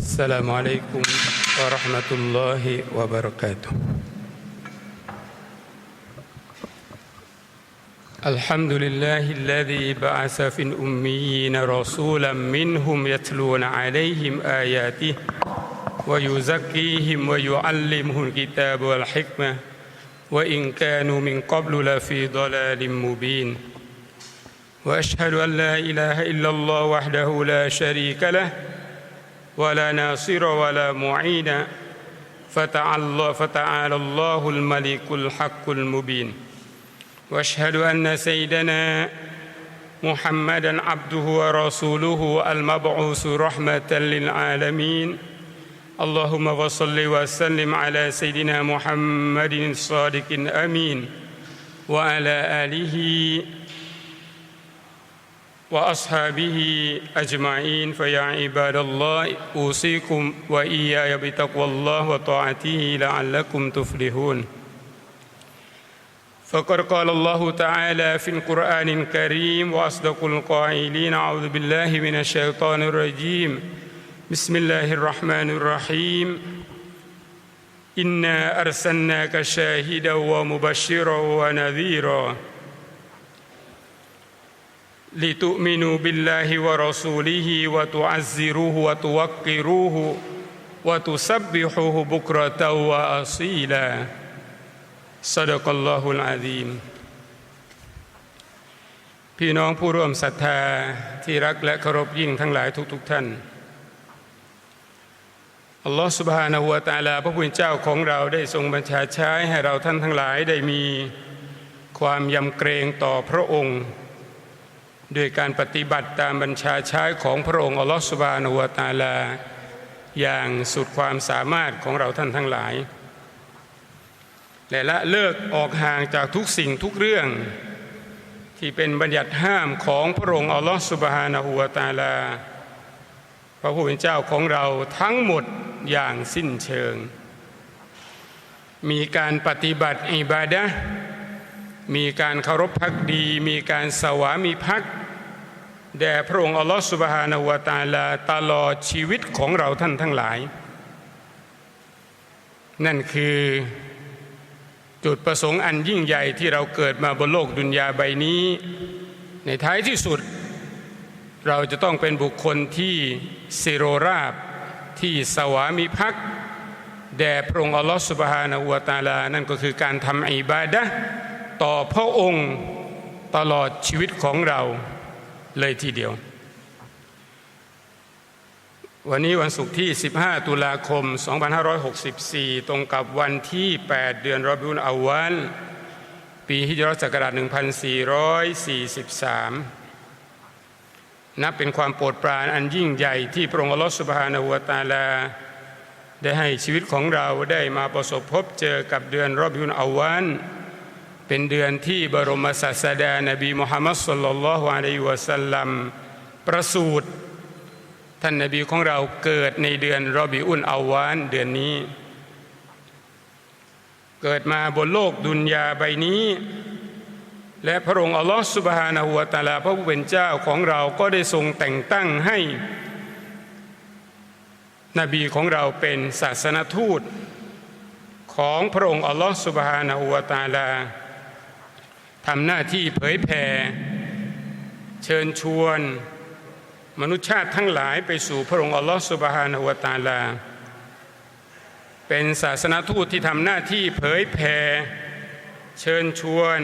السلام عليكم ورحمة الله وبركاته. الحمد لله الذي بعث في الأميين رسولا منهم يتلون عليهم آياته ويزكيهم ويعلمهم الكتاب والحكمة وإن كانوا من قبل لفي ضلال مبين. وأشهد أن لا إله إلا الله وحده لا شريك له ولا ناصر ولا معين. فتعالى, فتعالى الله الملك الحق المبين. وأشهد أن سيدنا محمدا عبده ورسوله المبعوث رحمة للعالمين. اللهم صل وسلم على سيدنا محمد الصادق الامين وعلى آله وأصحابه أجمعين فيا عباد الله أوصيكم وإياي بتقوى الله وطاعته لعلكم تفلحون. فقد قال الله تعالى في القرآن الكريم وأصدق القائلين أعوذ بالله من الشيطان الرجيم. بسم الله الرحمن الرحيم. إنا أرسلناك شاهدا ومبشرا ونذيرا. لتؤمنوا بالله ورسوله وتعزروه وتوقروه وتسبحوه بكرة وأصيلا صدق الله العظيم พี่น้องผู้ร่วมศรัทธาที่รักและเคารพยิ่งทั้งหลายทุกๆทท่านอัลลอฮฺสุบฮานาหัวตาลาพระผู้เป็นเจ้าของเราได้ทรงบัญชาใช้ให้เราท่านทั้งหลายได้มีความยำเกรงต่อพระองค์ ด้วยการปฏิบัติตามบัญชาใช้ของพระองค์อัลลอฮฺสุบานาหัวตาลา อย่างสุดความสามารถของเราท่านทั้งหลาย และละเลิกออกห่างจากทุกสิ่งทุกเรื่อง ที่เป็นบัญญัติห้ามของพระองค์อัลลอฮฺสุบฮานะฮูวตาลา พระผู้เป็นเจ้าของเราทั้งหมดอย่างสิ้นเชิง มีการปฏิบัติอิบาดะมีการเคารพพักดี มีการสวามีพัก แด่พระองค์อัลลอฮฺสุบฮานะฮูวตาลาตลอดชีวิตของเราท่านทั้งหลาย นั่นคือจุดประสงค์อันยิ่งใหญ่ที่เราเกิดมาบนโลกดุนยาใบนี้ ในท้ายที่สุด เราจะต้องเป็นบุคคลที่สิโรราบที่สวามิภักดิ์แด่พระองค์อัลลอฮฺสุบฮานะฮูวตาลา นั่นก็คือการทำอิบาดะต่อพระองค์ตลอดชีวิตของเรา เลยทีเดียว วันนี้วันศุกร์ที่ 15 ตุลาคม 2564 ตรงกับวันที่ 8 เดือนรอบิุลอาวัน ปีฮิจรัศักราช1443 นับเป็นความโปรดปรานอันยิ่งใหญ่ที่พระองค์อัลลอฮฺสุบฮานะฮูวตาลาได้ให้ชีวิตของเราได้มาประสบพบเจอกับเดือนรอบิุลอาวัน เป็นเดือนที่บรมศาสดานบีมุฮัมมัดสุลลัลลอฮุอะลัยฮิวะสัลลัมประสูติท่านนบีของเราเกิดในเดือนรอบิอุนอาวานเดือนนี้ เกิดมาบนโลกดุนยาใบนี้ และพระองค์อัลลอฮฺสุบฮานาหัวตาลาพระผู้เป็นเจ้าของเราก็ได้ทรงแต่งตั้งให้ นบีของเราเป็นศาสนทูต ของพระองค์อัลลอฮฺสุบฮานาหัวตาลา ทำหน้าที่เผยแผ่เชิญชวน มนุษยชาติทั้งหลายไปสู่พระองค์อัลลอฮฺสุบฮานาวตาลา เป็นศาสนาทูตที่ทำหน้าที่เผยแผ่เชิญชวน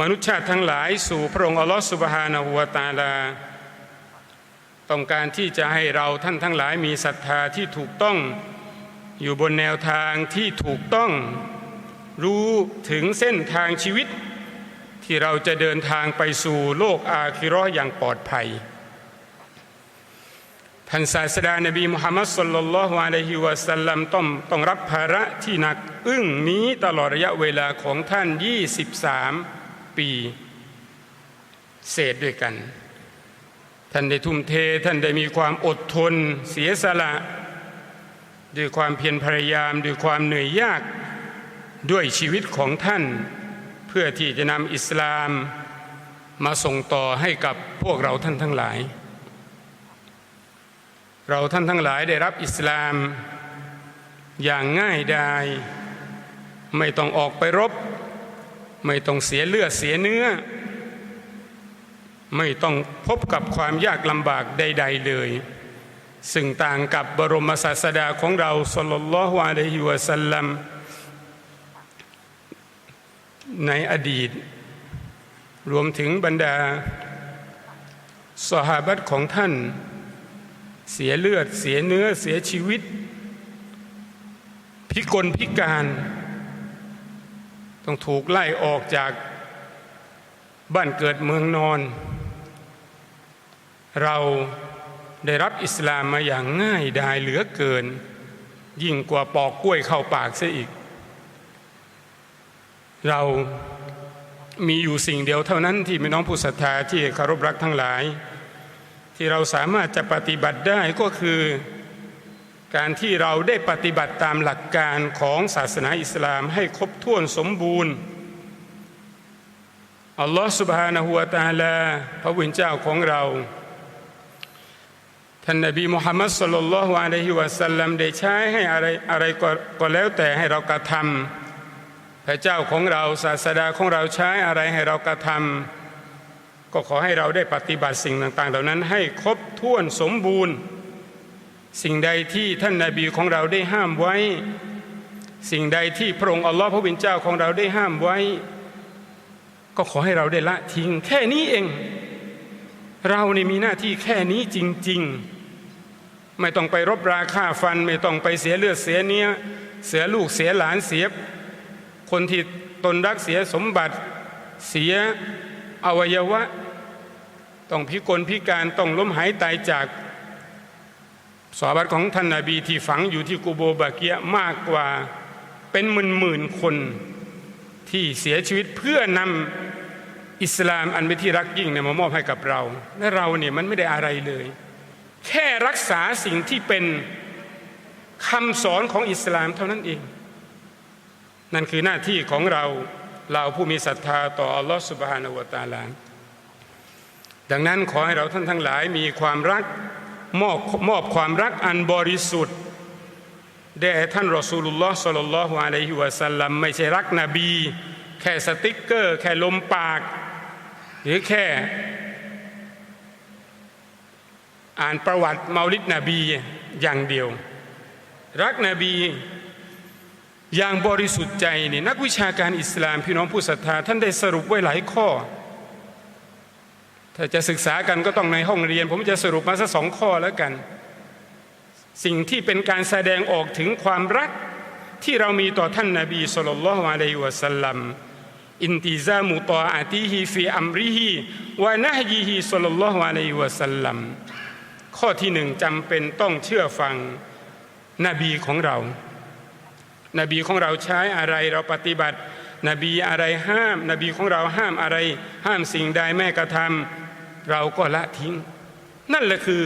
มนุษยชาติทั้งหลายสู่พระองค์อัลลอฮฺสุบฮานาหัวตาลา ต้องการที่จะให้เราท่านทั้งหลายมีศรัทธาที่ถูกต้องอยู่บนแนวทางที่ถูกต้องรู้ถึงเส้นทางชีวิต ที่เราจะเดินทางไปสู่โลกอาคิรออย่างปลอดภัย ท่านศาสดานบีมุฮัมมัดสุลลัลลอฮุอะลัยฮิวะสัลลัมต้องต้องรับภาระที่หนักอึ้งนี้ตลอดระยะเวลาของท่าน 23 ปีเศษด้วยกัน ท่านได้ทุ่มเทท่านได้มีความอดทน เสียสละ ด้วยความเพียรพยายามด้วยความเหนื่อยยากด้วยชีวิตของท่าน เพื่อที่จะนำอิสลามมาส่งต่อให้กับพวกเราท่านทั้งหลาย เราท่านทั้งหลายได้รับอิสลามอย่างง่ายดายไม่ต้องออกไปรบ ไม่ต้องเสียเลือดเสียเนื้อ ไม่ต้องพบกับความยากลำบากใด ๆเลย ซึ่งต่างกับบรมศาสดาของเราสลลัลลอฮุอะลัยฮิวะสัลลัม ในอดีต รวมถึงบรรดาสหาบัตของท่าน เสียเลือดเสียเนื้อเสียชีวิต พิกลพิการ ต้องถูกไล่ออกจากบ้านเกิดเมืองนอน เราได้รับอิสลามมาอย่างง่ายดายเหลือเกิน ยิ่งกว่าปอกกล้วยเข้าปากซะอีก เรามีอยู่สิ่งเดียวเท่านั้นที่พี่น้องผู้ศรัทธาที่คารพรักทั้งหลาย ที่เราสามารถจะปฏิบัติได้ก็คือ การที่เราได้ปฏิบัติตามหลักการของศาสนาอิสลามให้ครบถ้วนสมบูรณ์อัลลอฮฺสุบฮานะฮุวาตาลาพระวิญเจ้าของเรา ท่านนบีมุฮัมมัดสุลลัลลอฮุอะลัยฮิวะสัลลัมได้ใช้ให้อะไรอะไรก็แล้วแต่ให้เรากระทำ ระเจ้าของเราศาสดาของเราใช้อะไรให้เรากระทำก็ขอให้เราได้ปฏิบัติสิ่งต่างๆ เหล่านั้นให้ครบถ้วนสมบูรณ์ สิ่งใดที่ท่านนาบีของเราได้ห้ามไว้ สิ่งใดที่พระองค์อัลลอฮ์พระวิญเจ้าของเราได้ห้ามไว้ ก็ขอให้เราได้ละทิ้ง แค่นี้เอง เรานี่มีหน้าที่แค่นี้จริง ๆ ไม่ต้องไปรบราฆ่าฟัน ไม่ต้องไปเสียเลือดเสียเนื้อเสียลูกเสียหลานเสีย คนที่ตนรักเสียสมบัติเสียอวัยวะ ต้องพิกลพิการต้องล้มหายตายจากสวบัตของท่านนาบีที่ฝังอยู่ที่กูโบบาเกียมากกว่าเป็นหมื่นหมื่นคนที่เสียชีวิตเพื่อนำอิสลามอันเป็นที่รักยิ่งเนี่ยมามอบให้กับเรา และเราเนี่ยมันไม่ได้อะไรเลย แค่รักษาสิ่งที่เป็นคำสอนของอิสลามเท่านั้นเอง นั่นคือหน้าที่ของเราเราผู้มีศรัทธาต่ออัลลอฮฺสุบฮานาวตาลาดังนั้นขอให้เราท่านทั้งหลายมีความรักมอบมอบความรักอันบริสุทธิ์แด่ท่านรอสูลุลลอฮ์สัลลัลลอฮุอะลัยฮิวะสัลลัมไม่ใช่รักนบี แค่สติ๊กเกอร์ แค่ลมปาก หรือแค่ อ่านประวัติเมาลิดนบีอย่างเดียว รักนบี อย่างบริสุทธิ์ใจนี่นักวิชาการอิสลามพี่น้องผู้ศรัทธา ท่านได้สรุปไว้หลายข้อ ถ้าจะศึกษากันก็ต้องในห้องเรียน ผมจะสรุปมาสักสองข้อแล้วกัน สิ่งที่เป็นการแสดงออกถึงความรักที่เรามีต่อท่านนาบีสุลต่านละฮ์อะลัยฮิวะสัลลัมอินติซามุตออาติฮีฟีอัมริฮีวะนะฮีฮีสุลต่านละฮ์อะลัยฮิวะสัลลัมข้อที่หนึ่งจำเป็นต้องเชื่อฟังนบีของเรา นบีของเราใช้อะไรเราปฏิบัติ นบีอะไรห้าม นบีของเราห้ามอะไร ห้ามสิ่งใดแม่กระทำเราก็ละทิ้ง นั่นแหละคือ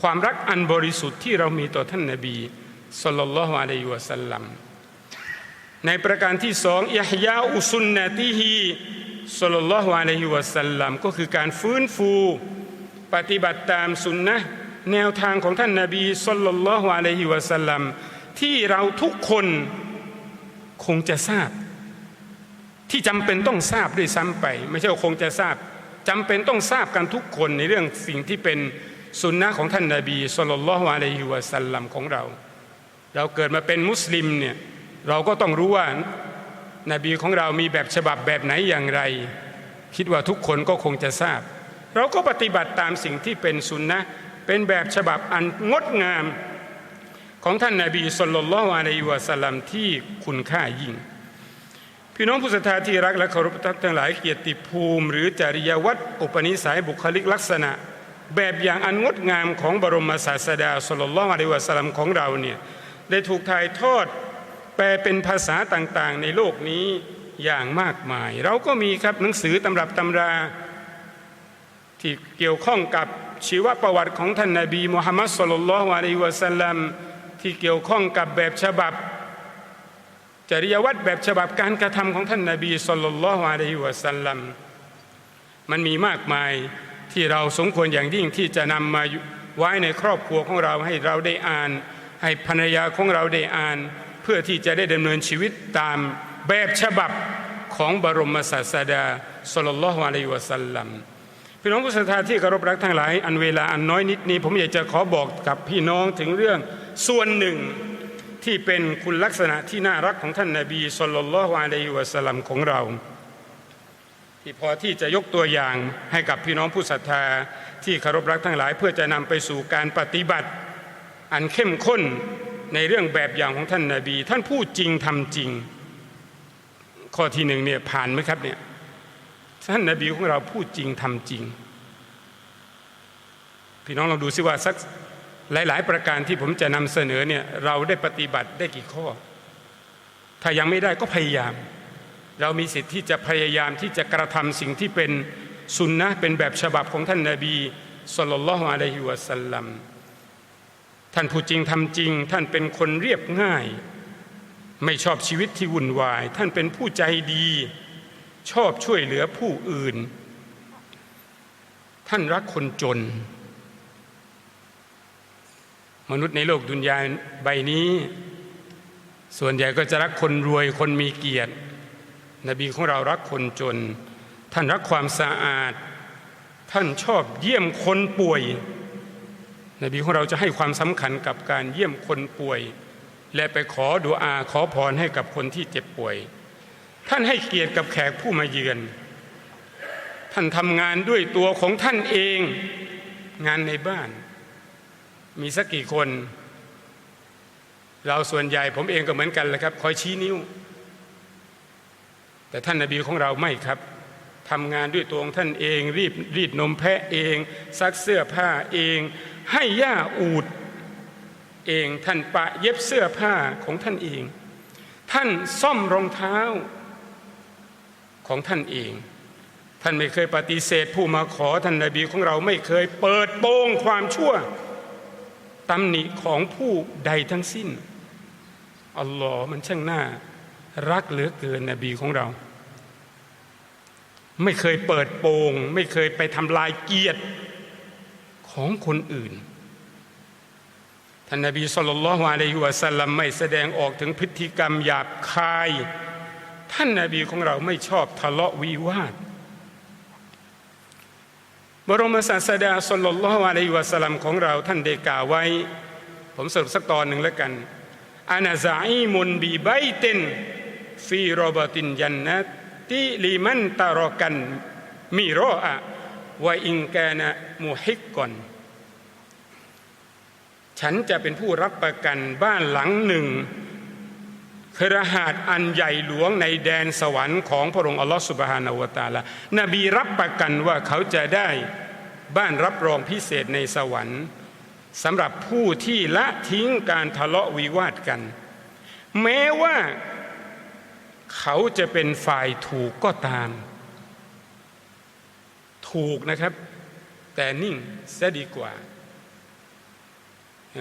ความรักอันบริสุทธิ์ที่เรามีต่อท่านนบีสุลต่านละฮ์อะลัยฮิวะสัลลัมในประการที่สองอิฮยาอุสุนนติฮีสุลต่านละฮ์อะลัยฮิวะสัลลัมก็คือการฟื้นฟู ปฏิบัติตามสุนนะแนวทางของท่านนบีสุลต่านละฮ์อะลัยฮิวะสัลลัม ที่เราทุกคนคงจะทราบ ที่จำเป็นต้องทราบด้วยซ้ำไป ไม่ใช่ว่าคงจะทราบจำเป็นต้องทราบกันทุกคนในเรื่องสิ่งที่เป็นสุนนะของท่านนาบีสุลต่านละฮ์อะลัยฮิวะสัลลัมของเรา เราเกิดมาเป็นมุสลิมเนี่ยเราก็ต้องรู้ว่านาบีของเรามีแบบฉบับแบบไหนอย่างไร คิดว่าทุกคนก็คงจะทราบ เราก็ปฏิบัติตามสิ่งที่เป็นสุนนะเป็นแบบฉบับอันงดงาม ของท่านนาบีสุลต่านละฮ์อะลัยฮิวะสัลลัมที่คุณค่ายิ่ง พี่น้องผู้ศรัทธาที่รักและเคารพทั้งหลายเกียรติภูมิ หรือจริยวัตรอุปนิสัยบุคลิกลักษณะ แบบอย่างอันงดงามของบรมศาสดาสุลต่านละฮ์อะลัยฮิวะสัลลัมของเราเนี่ยได้ถูกถ่ายทอดแปลเป็นภาษาต่างๆ ในโลกนี้อย่างมากมาย เราก็มีครับหนังสือตำรับตำราที่เกี่ยวข้องกับชีวประวัติของท่านนาบีมุฮัมมัดสุลลัลลอฮุอะลัยฮิวะสัลลัม ที่เกี่ยวข้องกับแบบฉบับ จริยวัตรแบบฉบับการกระทำของท่านนาบีสุลลัลลอฮุอะลัยฮิวะสัลลัมมันมีมากมายที่เราสมควรอย่างยิ่งที่จะนำมาไว้ในครอบครัวของเราให้เราได้อ่าน ให้ภรรยาของเราได้อ่าน เพื่อที่จะได้ดำเนินชีวิตตามแบบฉบับของบรมศาสดาสุลลัลลอฮุอะลัยฮิวะสัลลัมพี่น้องผู้ศรัทธาที่เคารพรักทั้งหลาย อันเวลาอันน้อยนิดนี้ ผมอยากจะขอบอกกับพี่น้องถึงเรื่อง ส่วนหนึ่งที่เป็นคุณลักษณะที่น่ารักของท่านนาบีสุลลัลลอฮุอะลัยฮิวะสัลลัมของเรา ที่พอที่จะยกตัวอย่างให้กับพี่น้องผู้ศรัทธาที่เคารพรักทั้งหลาย เพื่อจะนำไปสู่การปฏิบัติ อันเข้มข้นในเรื่องแบบอย่างของท่านนาบี ท่านพูดจริงทำจริง ข้อที่หนึ่งเนี่ยผ่านไหมครับเนี่ยท่านนาบีของเราพูดจริงทำจริง พี่น้องลองดูซิว่าสัก หลาย ๆ ประการที่ผมจะนำเสนอเนี่ยเราได้ปฏิบัติได้กี่ข้อ ถ้ายังไม่ได้ก็พยายาม เรามีสิทธิ์ที่จะพยายามที่จะกระทำสิ่งที่เป็นสุนนะเป็นแบบฉบับของท่านนาบีสุลต่านละฮ์อะลัยฮิวะสัลลัมท่านพูดจริงทำจริง ท่านเป็นคนเรียบง่าย ไม่ชอบชีวิตที่วุ่นวาย ท่านเป็นผู้ใจดี ชอบช่วยเหลือผู้อื่น ท่านรักคนจน มนุษย์ในโลกดุนยาใบนี้ ส่วนใหญ่ก็จะรักคนรวยคนมีเกียรติ นบีของเรารักคนจน ท่านรักความสะอาด ท่านชอบเยี่ยมคนป่วย นบีของเราจะให้ความสำคัญกับการเยี่ยมคนป่วย และไปขอดุอาขอพรให้กับคนที่เจ็บป่วย ท่านให้เกียรติกับแขกผู้มาเยือน ท่านทำงานด้วยตัวของท่านเองงานในบ้าน มีสักกี่คน เราส่วนใหญ่ผมเองก็เหมือนกันแหละครับ คอยชี้นิ้ว แต่ท่านนาบีของเราไม่ครับทำงานด้วยตัวของท่านเองรีบรีดนมแพะเอง ซักเสื้อผ้าเอง ให้หญ้าอูดเองท่านปะเย็บเสื้อผ้าของท่านเอง ท่านซ่อมรองเท้าของท่านเอง ท่านไม่เคยปฏิเสธผู้มาขอท่านนาบีของเราไม่เคยเปิดโปงความชั่ว ตำหนิของผู้ใดทั้งสิ้นอัลลอฮ์มันช่างน่ารักเหลือเกินนบีของเรา ไม่เคยเปิดโปง ไม่เคยไปทำลายเกียรติของคนอื่นท่านนบีสุลต่านละฮ์อะลัยฮิวะสัลลัมไม่แสดงออกถึงพฤติกรรมหยาบคาย ท่านนบีของเราไม่ชอบทะเลาะวิวาท บรมศาสดาสุลต่านละฮ์อะลัยวะสลัมของเราท่านได้กล่าวไว้ ผมสรุปสักตอนหนึ่งแล้วกันอานาซาอีมุนบีไบเตนฟีโรบตินยันนะติลิมันตารอกันมีรออะวะอิงแกนะมุฮิกก่อน ฉันจะเป็นผู้รับประกันบ้านหลังหนึ่ง ครหาดอันใหญ่หลวงในแดนสวรรค์ของพระองค์อัลลอฮฺสุบฮานาวตาละนบีรับประกันว่าเขาจะได้บ้านรับรองพิเศษในสวรรค์สำหรับผู้ที่ละทิ้งการทะเลาะวิวาทกัน แม้ว่าเขาจะเป็นฝ่ายถูกก็ตาม ถูกนะครับ แต่นิ่งเสียดีกว่า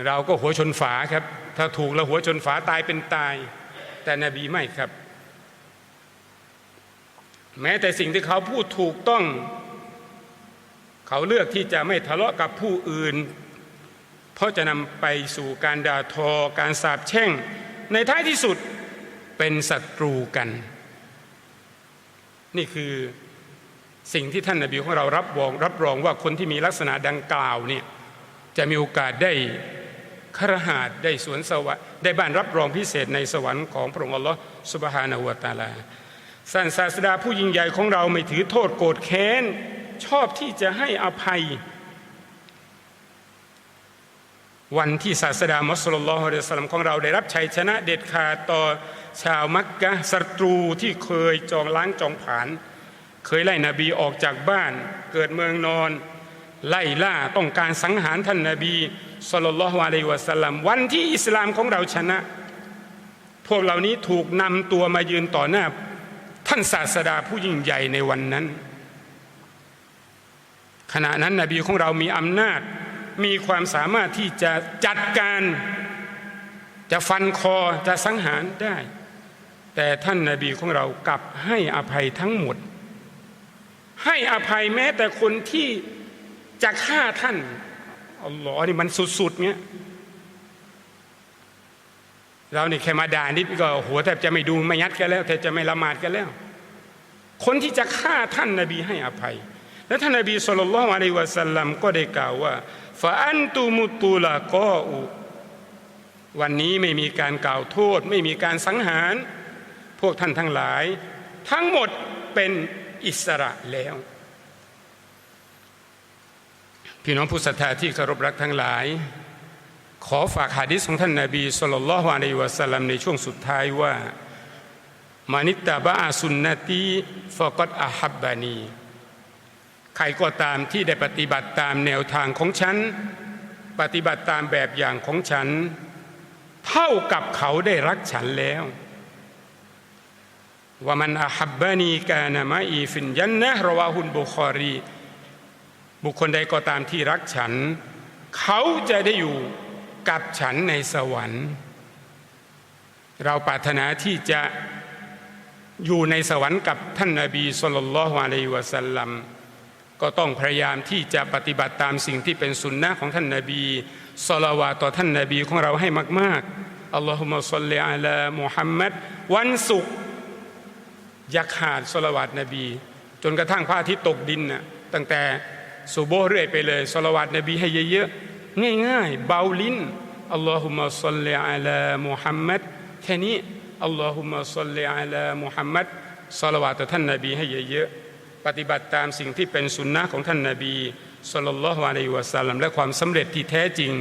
เราก็หัวชนฝาครับ ถ้าถูกแล้วหัวชนฝาตายเป็นตาย แต่นบีไม่ครับ แม้แต่สิ่งที่เขาพูดถูกต้อง เขาเลือกที่จะไม่ทะเลาะกับผู้อื่น เพราะจะนำไปสู่การด่าทอ การสาปแช่ง ในท้ายที่สุดเป็นศัตรูกัน นี่คือสิ่งที่ท่านนบีของเรารับรองรับรองว่าคนที่มีลักษณะดังกล่าวเนี่ยจะมีโอกาสได้ครหาดได้สวนสวรรค์ ได้บ้านรับรองพิเศษในสวรรค์ของพระองค์อัลลอฮฺสุบฮานาอูตาลาสันศาสดาผู้ยิ่งใหญ่ของเราไม่ถือโทษโกรธแค้น ชอบที่จะให้อภัย วันที่ศาสดามุสลิมฮ์สลัมของเราได้รับชัยชนะเด็ดขาดต่อชาวมักกะศัตรูที่เคยจองล้างจองผาน เคยไล่นบีออกจากบ้าน เกิดเมืองนอน ไล่ล่าต้องการสังหารท่านนาบี สุลละฮ์อะลัยวะสัลลัมวันที่อิสลามของเราชนะ พวกเหล่านี้ถูกนำตัวมายืนต่อหน้า ท่านศาสดาผู้ยิ่งใหญ่ในวันนั้น ขณะนั้นนบีของเรามีอำนาจมีความสามารถที่จะจัดการจะฟันคอจะสังหารได้ แต่ท่านนาบีของเรากลับให้อภัยทั้งหมด ให้อภัยแม้แต่คนที่จะฆ่าท่าน อัลลอฮ์นี่มันสุดๆเงี้ยเรานี่แค่มาด่านิดก็หัวแทบจะไม่ดูไม่ยัดกันแล้วแทบจะไม่ละหมาดกันแล้ว คนที่จะฆ่าท่านนบีให้อภัย และท่านนบีสุลต่านละอะลัยวะสัลลัมก็ได้กล่าวว่าฟาอันตุมุตุลากออูวันนี้ไม่มีการกล่าวโทษ ไม่มีการสังหาร พวกท่านทั้งหลาย ทั้งหมดเป็นอิสระแล้ว พี่น้องผู้ศรัทธาที่เคารพรักทั้งหลาย ขอฝากหะดีษของท่านนาบีสุลต่านละฮ์อะลัยวะสัลลัมในช่วงสุดท้ายว่ามานิตตาบะอาสุนนตีฟะกัดอาฮับบานีใครก็ตามที่ได้ปฏิบัติตามแนวทางของฉัน ปฏิบัติตามแบบอย่างของฉัน เท่ากับเขาได้รักฉันแล้วว่ามันอาฮับบานีกานามาอีฟินยันนะรวาฮุนบุคอรี บุคคลใดก็ตามที่รักฉัน เขาจะได้อยู่กับฉันในสวรรค์ เราปรารถนาที่จะอยู่ในสวรรค์กับท่านนาบีสุลต่านละฮ์อะลัยวะสัลลัมก็ต้องพยายามที่จะปฏิบัติตามสิ่งที่เป็นสุนนะของท่านนาบีสลาวาต่อท่านนาบีของเราให้มาก ๆอัลลอฮุมะสัลลิอะลามุฮัมมัดวันศุกร์ยักขาดสลาวาตนบี จนกระทั่งพระอาทิตย์ตกดินน่ะตั้งแต่ สุโบเรื่อยไปเลยสลาวาตนบีให้เยอะๆง่ายๆเบาลิ้นอัลลอฮุมะสัลลิอะลามุฮัมมัดแค่นี้อัลลอฮุมะสัลลิอะลามุฮัมมัดสลาวาตท่านนบีให้เยอะๆปฏิบัติตามสิ่งที่เป็นสุนนะของท่านนบีสุลต่านละฮ์อะลัยฮิวะสัลลัมและความสำเร็จที่แท้จริง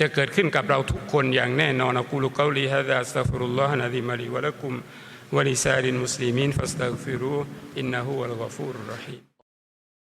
จะเกิดขึ้นกับเราทุกคนอย่างแน่นอนอักูลุกาลีฮะดะสตัฟรุลลอฮะนะดีมาลีวะละกุมวะลิซาลินมุสลิมีนฟัสตัฆฟิรูอินนะฮูวัลกอฟูรุรรหีม